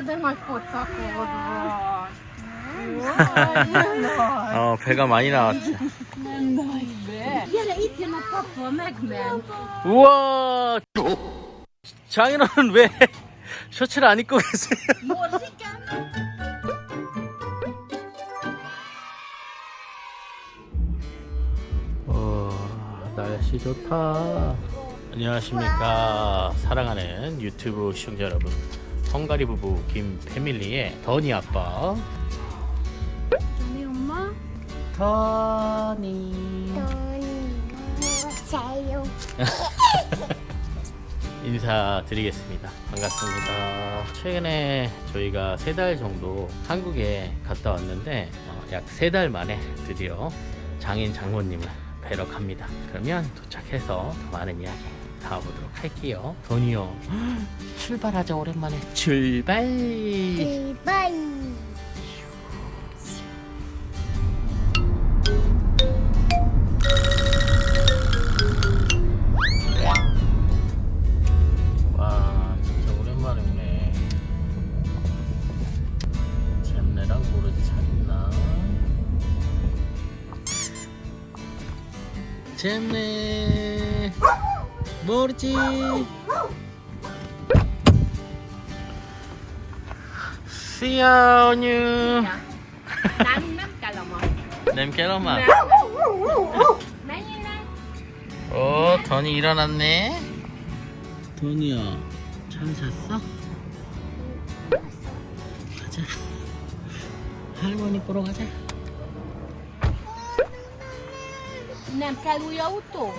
Jaj, nagy. 어 배가 많이 나왔지. 우와. 장인어른 왜 셔츠를 안 입고 계세요? 와 날씨 좋다. 안녕하십니까 사랑하는 유튜브 시청자 여러분. 헝가리 부부 김 패밀리의 더니 아빠. Jani, 엄마? 더니. 자요. 인사드리겠습니다. 반갑습니다. 최근에 저희가 세 달 정도 한국에 갔다 왔는데 약 세 달 만에 드디어 장인 장모님을 뵈러 갑니다. 그러면 도착해서 더 많은 이야기 나와보도록 할게요. 돈이요. 출발하자 오랜만에 출발. 제발. 와 진짜 오랜만에 오네. 잼내랑 모르지 잘 있나? 잼내 모르지 시아뉴. Menjél le. 오 돈이 일어났네 돈이야 잘 잤어? 가자 할머니 보러 가자 Nem kell új autó?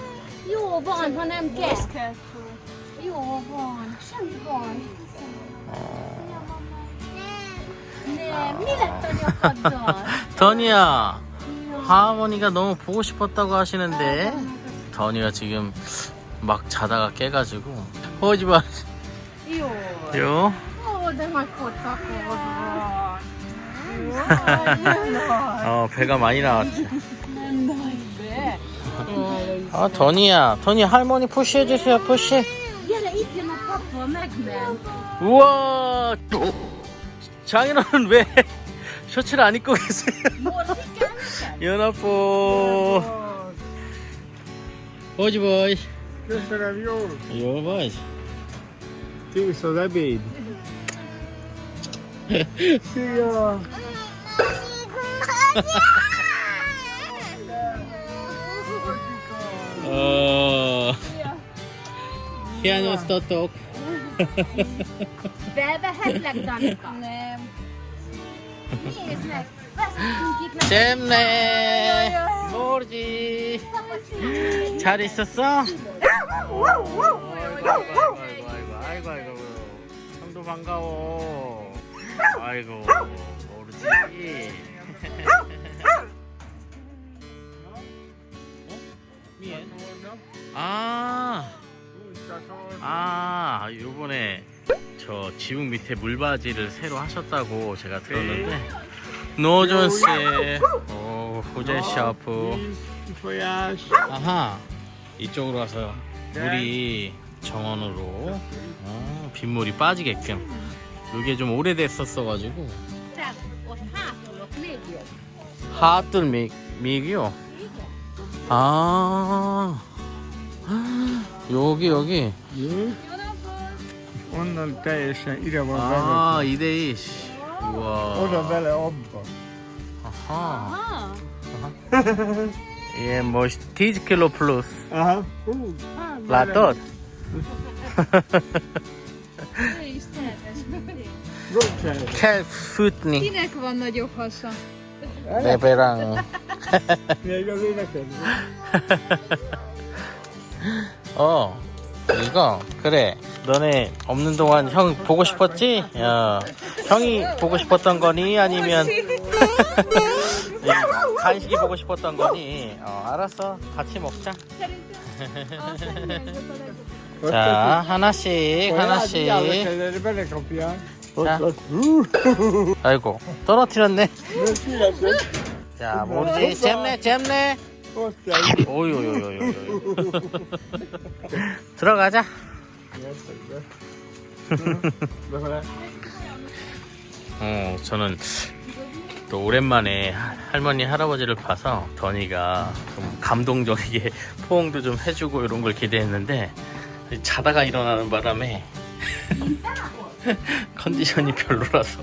Jó van, ha nem kell. Jó van, semmi van. Nem, mi lett a nyakaddal? 더니야 할머니가 너무 보고 싶었다고 하시는데 더니가 지금 막 자다가 깨가지고 오지 마. 요. 어 배가 많이 나왔지. 아 더니야, 더니 할머니 푸시해 주세요, 푸시. 우와. 장인어른 왜 셔츠를 안 입고 계세요? 연합보. 오지 보이. 요 보이. Tűz az ebéd. Szia! 어. 피아노 스토톡. Vesztünk itt meg. 잼네. 모르지. 잘 있었어? 아이고 아이고 아이고 아이고 형도 반가워. 아이고 모르지. 아, 아, 요번에 저 지붕 밑에 물바지를 새로 하셨다고 제가 들었는데. 노존스, 오, 호재 샤프, Kifolyás. 아하, 이쪽으로 와서 물이 정원으로. 어, 빗물이 빠지게끔. 이게 좀 오래됐었어 가지고. még jobb. 하뜰 미, 미기요. 아, 여기 여기. Teljesen ide van vezetve. 아, 이대이. 우와. Oda vele abba. 아하. Ah, 예, most 10 kilo plus. Aha. Hú, 라tot. ő is tehetes. Rocsánat. 캘 푸트니. Kinek van nagyobb hasa? 레베랑. Még azért neked. 어, 이거 그래. 너네 없는 동안 형 보고 싶었지? 야, 형이 보고 싶었던 거니 아니면 이 간식이 보고 싶었던 거니? 어, 알았어. 같이 먹자. 자, 하나씩 하나씩. 자. Hú, 아이고, 떨어뜨렸네. 자, 모르지. 잼내, 잼 내. Ott kell. 오요요요요. 들어가자. Jöttek be. Befele. 어, 저는 또 오랜만에 하- 할머니 할아버지를 봐서 더니가 좀 감동적이게 포옹도 좀 해주고 이런 걸 기대했는데 자다가 일어나는 바람에 컨디션이 별로라서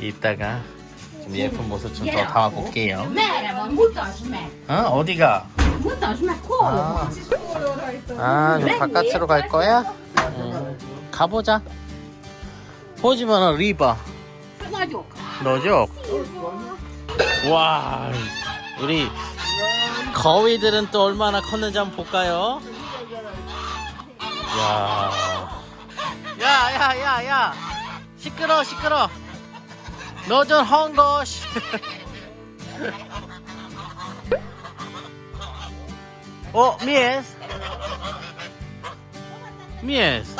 이따가 좀 예쁜 모습 좀 더 담아볼게요. Van? Mutasd meg! 어 어디가? Van? 아, 좀 바깥으로 갈 거야? 응. 가보자. 보지마나 리바. 너죠? 와, 우리 거위들은 또 얼마나 컸는지 한번 볼까요? 야, 야, 야, 야, 야, 시끄러, 시끄러. 너전 헝거시. 어, 미에스. 미에스.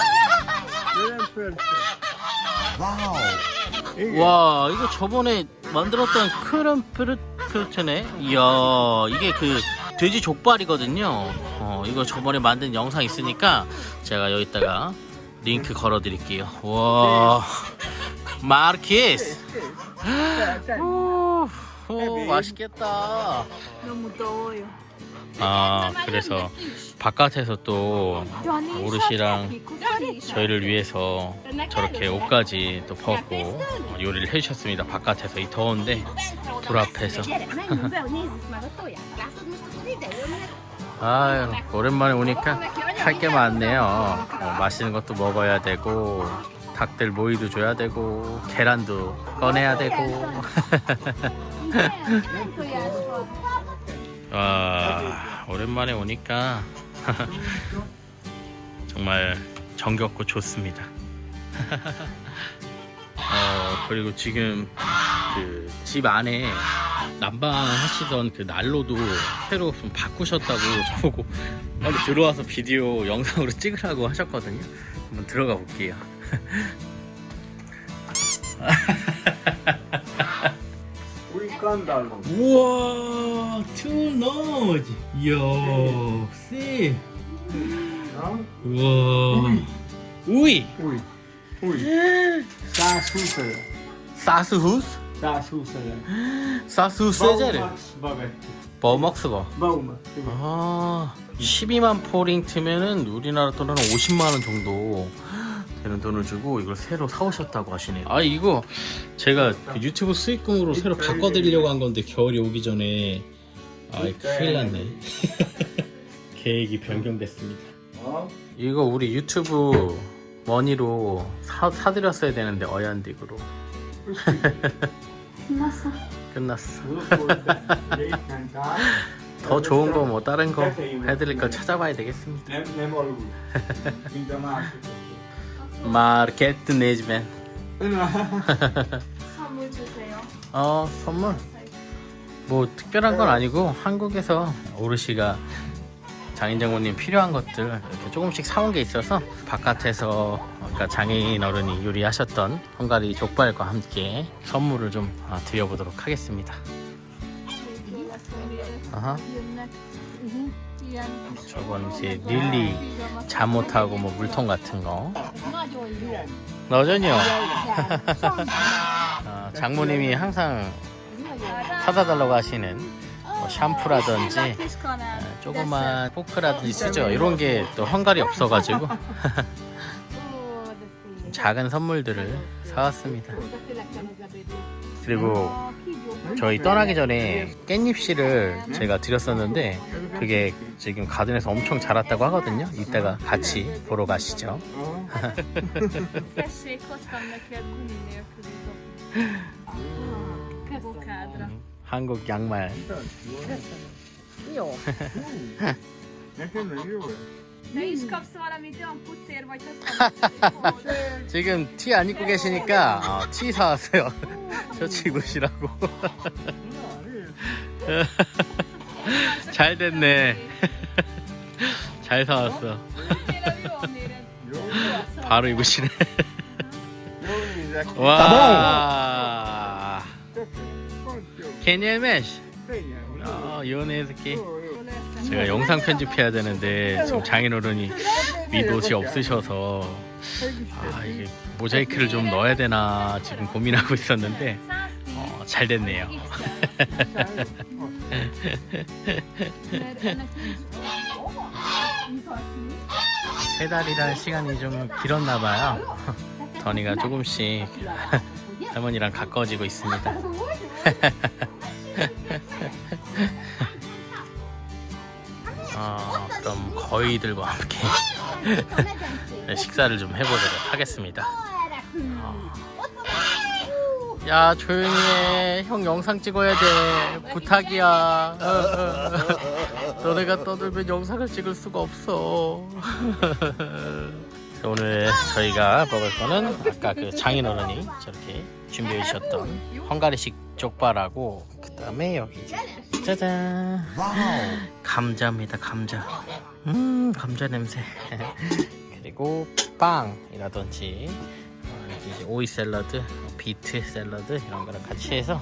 와 이거 저번에 만들었던 크럼프르트네 이야 이게 그 돼지 족발이거든요 어 이거 저번에 만든 영상 있으니까 제가 여기다가 링크 걸어 드릴게요 와 마르키스. 오, 오 맛있겠다. 아 그래서 바깥에서 또 오르시랑 저희를 위해서 저렇게 옷까지 또 벗고 어, 요리를 해주셨습니다. 바깥에서 이 더운데 불 앞에서. 아유 오랜만에 오니까 할 게 많네요. 어, 맛있는 것도 먹어야 되고 닭들 모이도 줘야 되고 계란도 꺼내야 되고. 와 오랜만에 오니까 정말 정겹고 좋습니다. 어 그리고 지금 그 집 안에 난방 하시던 그 난로도 새로 좀 바꾸셨다고 저보고 들어와서 비디오 영상으로 찍으라고 하셨거든요. 한번 들어가 볼게요. 우와 이야 쎄 Ja, 우와 우이 új. Új. 120 ezer. 사스후스 120 ezer. 사스 세제를 Baumax Bavetti. 버먹스버 igen. 아 12만 포린트면은 우리나라 돈으로 50만 원 정도 되는 돈을 주고 이걸 새로 사오셨다고 하시네요. 아 이거 제가 그 유튜브 수익금으로 새로 바꿔드리려고 한 건데 겨울이 오기 전에. 아 큰일 났네. 계획이 변경됐습니다. Ja. 이거 우리 유튜브 머니로 사, 사드렸어야 되는데 어얀딕으로 끝났어. där. 더 좋은 거 뭐 다른 거 해드릴 걸 찾아봐야 되겠습니다 a másik. 마켓 네즈맨 Samul 주세요. 어 선물 뭐 특별한 건 아니고 한국에서 오르시가 장인장모님 필요한 것들 이렇게 조금씩 사온 게 있어서 바깥에서 아까 장인 어른이 요리하셨던 헝가리 족발과 함께 선물을 좀 아, 드려보도록 하겠습니다. 아하. 저건 이제 릴리 잠 못하고 뭐 물통 같은 거. 너전요. Igen. 아, 장모님이 항상. 사다 달라고 하시는 뭐 샴푸라든지. 아, 조그만 포크라든지 쓰죠. 이런 게 또 헝가리 없어가지고. 작은 선물들을 사왔습니다. 그리고. 저희 떠나기 전에 깻잎씨를 제가 드렸었는데 그게 지금 가든에서 엄청 자랐다고 하거든요. 이따가 같이 보러 가시죠. 한국 양말. Pucér vagy, azt 지금 티 안 입고 계시니까 어, 티 사왔어요. 셔츠 입으시라고. 잘 됐네. 잘 사왔어. 바로 입으시네. 와. Jó. 케니엘메시. Tényleg. 어, 요네 스키. 제가 영상 편집해야 되는데 지금 장인어른이 밑옷이 없으셔서 아 이게 모자이크를 좀 넣어야 되나 지금 고민하고 있었는데 어, 잘 됐네요. 세 달이란 시간이 좀 길었나 봐요. 더니가 조금씩 할머니랑 가까워지고 있습니다. 어, 그럼 거위들과 함께 식사를 좀 해보도록 하겠습니다. 어. 야 조용히 해. 형 영상 찍어야 돼. 부탁이야. 너네가 떠들면 영상을 찍을 수가 없어. 오늘 저희가 먹을 거는 아까 그 장인어른이 저렇게 준비해 주셨던 헝가리식 족발하고 그 다음에 여기 짜잔. 감자입니다 감자. 음 감자 냄새. 그리고 빵이라든지 어, 이제 오이 샐러드 비트 샐러드 이런 거랑 같이 해서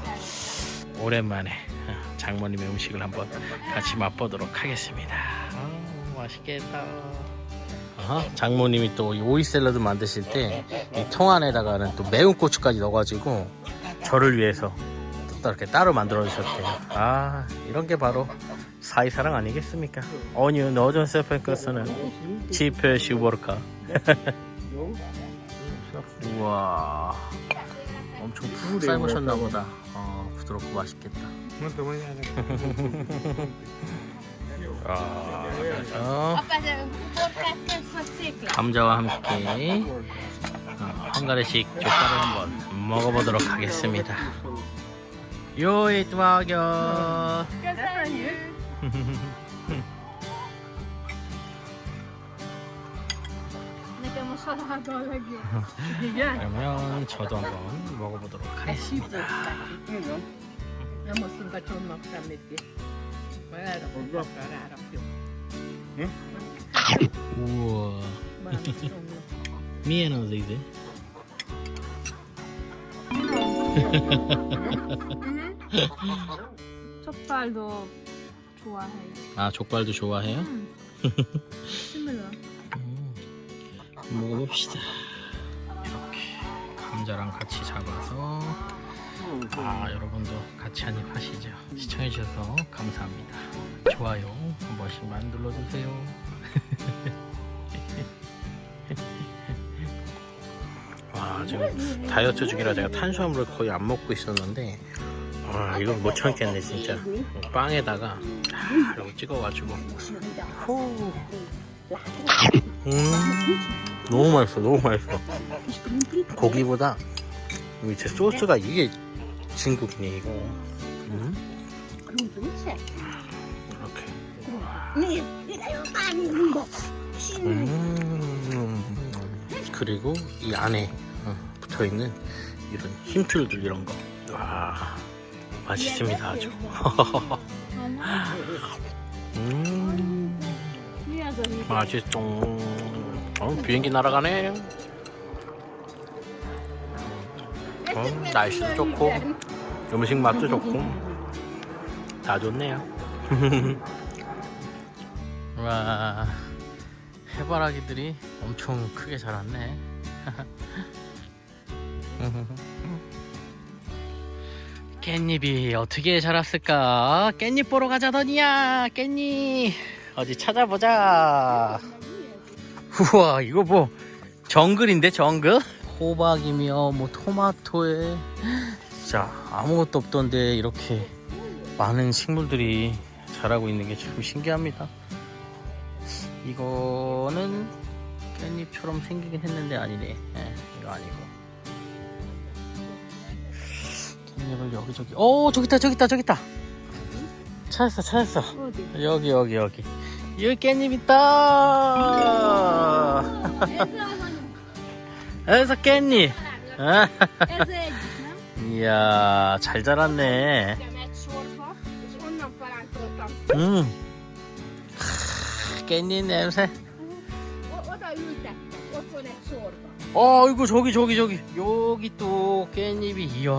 오랜만에 어, 장모님의 음식을 한번 같이 맛보도록 하겠습니다. 아, 맛있겠다 어, 장모님이 또이 오이 샐러드 만드실 때 이 통 안에다가는 또 매운 고추까지 넣어가지고 저를 위해서 또 이렇게 따로 만들어 주셨대요. 아 이런 게 바로 사이 사랑 아니겠습니까? 어느 너전 세펜커스는 지페 시우버카. 우와 엄청 푹 삶으셨나 보다. 어 부드럽고 맛있겠다. 아, 그래서 kesukaan? 감자와 함께 어, 헝가리식 족발을 한번 먹어보도록 하겠습니다. 요이 legjobb. 그러면 저도 한번 먹어보도록 하겠습니다. Majd elrakjuk, akár rárakjuk. 우와, milyen az íze? Csapáldo 좋아해요. 아 족발도 좋아해요? Similar. 음, 먹어봅시다. 이렇게 감자랑 같이 잡아서 아 여러분도 같이 한입 하시죠. 시청해주셔서 감사합니다. 좋아요 한 번씩만 눌러주세요. 와 지금 다이어트 중이라 제가 탄수화물을 거의 안 먹고 있었는데 아 이건 못 참겠네 진짜 빵에다가 아, 이렇게 찍어가지고 후. 음 너무 맛있어 너무 맛있어 고기보다 밑에 소스가 이게 진국이네 이거 음 이렇게 음. 그리고 이 안에 어, 붙어 있는 이런 힘줄들 이런 거 와 맛있습니다 아주. 음. 맛있어 어, 비행기 날아가네. 어, 날씨도 좋고 음식 맛도 좋고. 다 좋네요. 와 해바라기들이 엄청 크게 자랐네. 깻잎이 어떻게 자랐을까? 깻잎 보러 가자 더니야 깻잎. 어디 찾아보자. 우와 이거 뭐 정글인데 정글? 호박이며 뭐 토마토에 진짜 아무것도 없던데 이렇게 많은 식물들이 자라고 있는 게 참 신기합니다. 이거는 깻잎처럼 생기긴 했는데 아니네. 예, 이거 아니고. 깻잎을 여기저기 오 저기 있다 저기 있다 저기 있다. 찾았어 찾았어. 어디? 여기 여기 여기. 여기 깻잎 있다. 여기서 깻잎. 아, Ez egy, nem? 이야 잘 자랐네. 음 깻잎 냄새. 어 이거 저기 저기 저기 여기 또 깻잎이 이야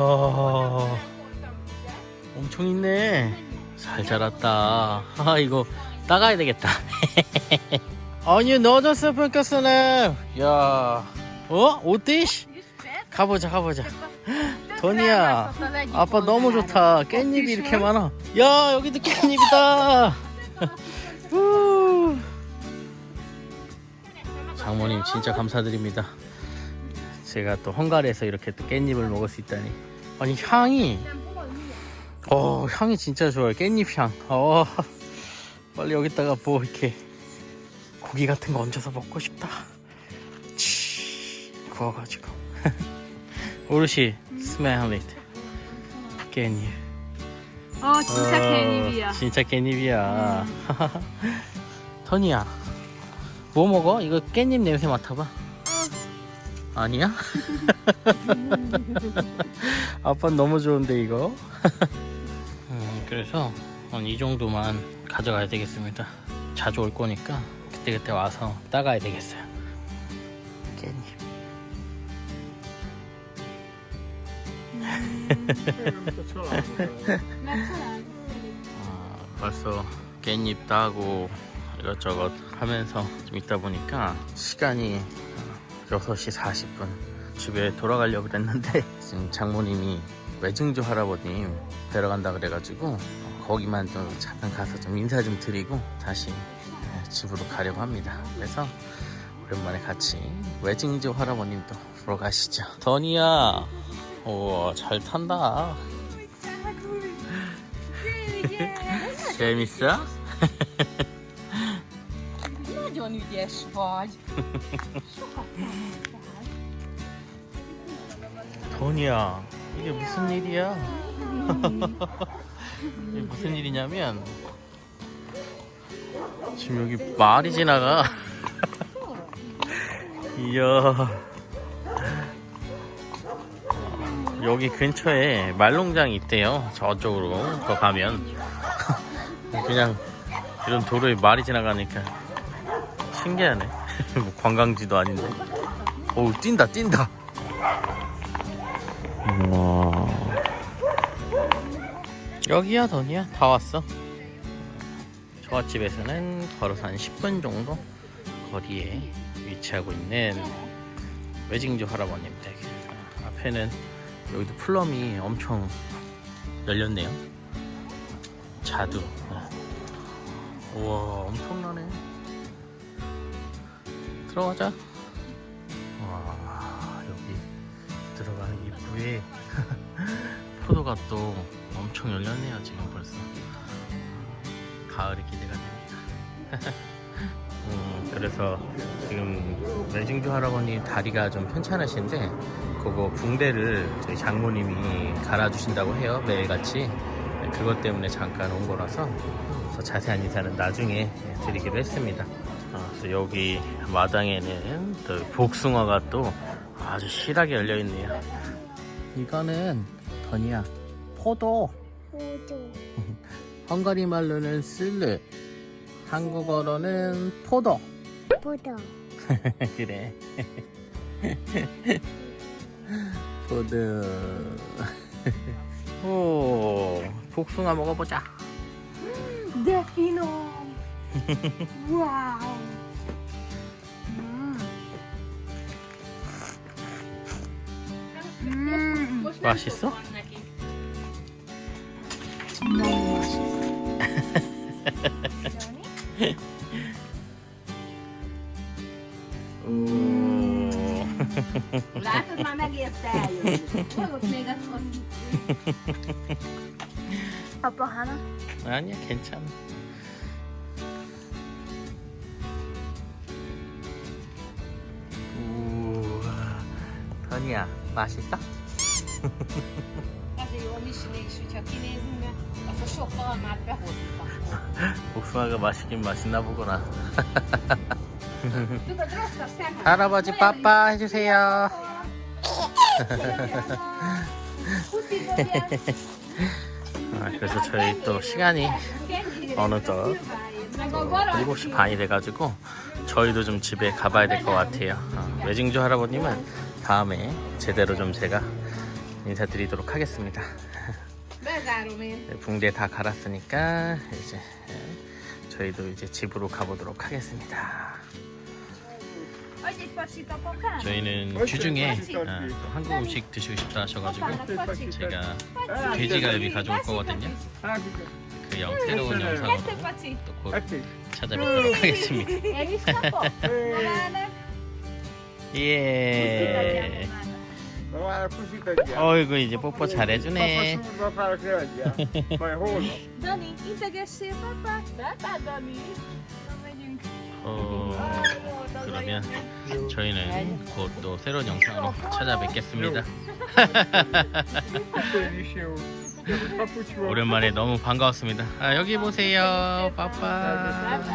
엄청 있네 잘 자랐다 아 이거 따가야 되겠다 아니 넣어줬어 펑카스는 야 어? 씨? 가보자 가보자 돈이야 아빠 너무 좋다. 깻잎이 이렇게 많아. 야 여기도 깻잎이다. 후. 장모님 진짜 감사드립니다. 제가 또 헝가리에서 이렇게 또 깻잎을 먹을 수 있다니. 아니 향이. 어 향이 진짜 좋아요. 깻잎 향. 어, 빨리 여기다가 뭐 이렇게 고기 같은 거 얹어서 먹고 싶다. 치, 구워가지고. 어르신 스멜릿 깻잎 어 진짜 깻잎이야. 진짜 깻잎이야. 터니야 뭐 먹어? 이거 깻잎 냄새 맡아봐. 아니야? 아빠 너무 좋은데 이거? 음, 그래서 한이 정도만 가져가야 되겠습니다. 자주 올 거니까 그때 그때 와서 따가야 되겠어요 어, 벌써 깻잎 따고 이것저것 하면서 좀 있다 보니까 시간이 어, 6시 40분. 집에 돌아가려고 그랬는데 지금 장모님이 외증조 할아버님 뵈러 간다 그래가지고 어, 거기만 좀 잠깐 가서 좀 인사 좀 드리고 다시 네, 집으로 가려고 합니다. 그래서 오랜만에 같이 외증조 할아버님도 보러 가시죠. 더니야 우와 잘 탄다 재밌어? Nagyon ügyes vagy. 돈이야 이게 무슨 일이야 이게 무슨 일이냐면 지금 여기 말이 지나가 이야 여기 근처에 말농장이 있대요. 저쪽으로 더 가면. 그냥 이런 도로에 말이 지나가니까 신기하네. 뭐 관광지도 아닌데. 오 뛴다 뛴다. 우와. 여기야 더니야? 다 왔어? 초가집에서는 걸어서 한 10분 정도 거리에 위치하고 있는 외징조 할아버님 댁. 아, 앞에는 여기도 플럼이 엄청 열렸네요. 자두. 네. 우와 엄청나네. 들어가자. 와 여기 들어가는 입구에 포도가 또 엄청 열렸네요 지금 벌써. 가을이 기대가 됩니다. 음, 그래서 지금 외증조 할아버님 다리가 좀 편찮으신데 그거 붕대를 저희 장모님이 갈아주신다고 해요 매일같이 네, 그것 때문에 잠깐 온 거라서 더 자세한 인사는 나중에 드리기로 했습니다 어, 그래서 여기 마당에는 또 복숭아가 또 아주 실하게 열려 있네요. 이거는 더니야 포도. 호두 헝가리 말로는 슬르. 한국어로는 포도. 포도 그래. 포도. 오, 복숭아 먹어보자. Defino. wow. 음. 맛있어? 너무 맛있어. Látod, már megérte eljönni. Fogok még azt hozni. 아빠 하나? 아니야, 괜찮아. 우와, 더니야, 맛있어? Azért jó a misli is, hogyha kinézünk, mert azt a sok almát behozta. 복숭아가 맛있긴 맛있나 보구나. Szemem. 할아버지 빠빠 해주세요. 아, 그래서 저희 또 시간이 어느덧 Meg a garat. 7시 반이 돼가지고 저희도 좀 집에 가봐야 될 것 같아요. 어, 외증조 할아버님은 다음에 제대로 좀 제가 인사드리도록 하겠습니다. Én. 붕대 다 갈았으니까 이제 예, 저희도 이제 집으로 가보도록 하겠습니다. 저희는 주중에 아, 또 한국 음식 드시고 싶다 하셔가지고. 제가. 돼지갈비 가져올 거거든요. 그 영, 새로운 영상으로. 또 곧. 찾아뵙도록 하겠습니다. 예. 어이구 이제 뽀뽀 잘해주네. 어, 그러면 저희는 곧 또 새로운 영상으로 찾아뵙겠습니다. 오랜만에 너무 반가웠습니다. 아, 여기 보세요. 빠빠.